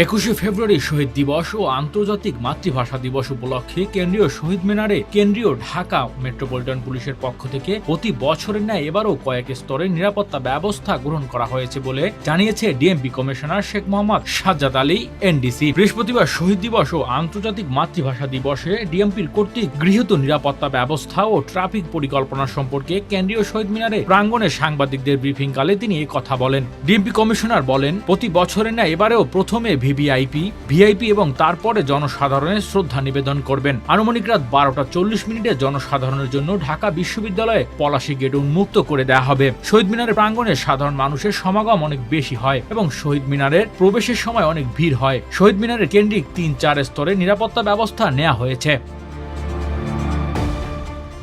একুশে ফেব্রুয়ারি শহীদ দিবস ও আন্তর্জাতিক মাতৃভাষা দিবস উপলক্ষে কেন্দ্রীয় শহীদ মিনারে কেন্দ্রীয় ঢাকা মেট্রোপলিটন পুলিশের পক্ষ থেকে প্রতি বছরের ন্যায় এবারও কয়েক স্তরে নিরাপত্তা ব্যবস্থা গ্রহণ করা হয়েছে বলে জানিয়েছে DMP commissioner Sheikh Mohammad Sajjad Ali, NDC. বৃহস্পতিবার শহীদ দিবস ও আন্তর্জাতিক মাতৃভাষা দিবসে ডিএমপির কর্তৃক গৃহীত নিরাপত্তা ব্যবস্থা ও ট্রাফিক পরিকল্পনা সম্পর্কে কেন্দ্রীয় শহীদ মিনারে প্রাঙ্গণে সাংবাদিকদের ব্রিফিংকালে তিনি কথা বলেন। ডিএমপি কমিশনার বলেন, প্রতি বছরের ন্যায় এবারেও প্রথমে ভিভিআইপি, ভিআইপি এবং তারপরে জনসাধারণের শ্রদ্ধা নিবেদন করবেন। আনুমানিক রাত বারোটা চল্লিশ মিনিটে জনসাধারণের জন্য ঢাকা বিশ্ববিদ্যালয়ে পলাশি গেট উন্মুক্ত করে দেওয়া হবে। শহীদ মিনারের প্রাঙ্গণে সাধারণ মানুষের সমাগম অনেক বেশি হয় এবং শহীদ মিনারের প্রবেশের সময় অনেক ভিড় হয়। শহীদ মিনারের কেন্দ্রিক তিন চার স্তরে নিরাপত্তা ব্যবস্থা নেওয়া হয়েছে।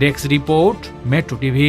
Desk report, metro TV.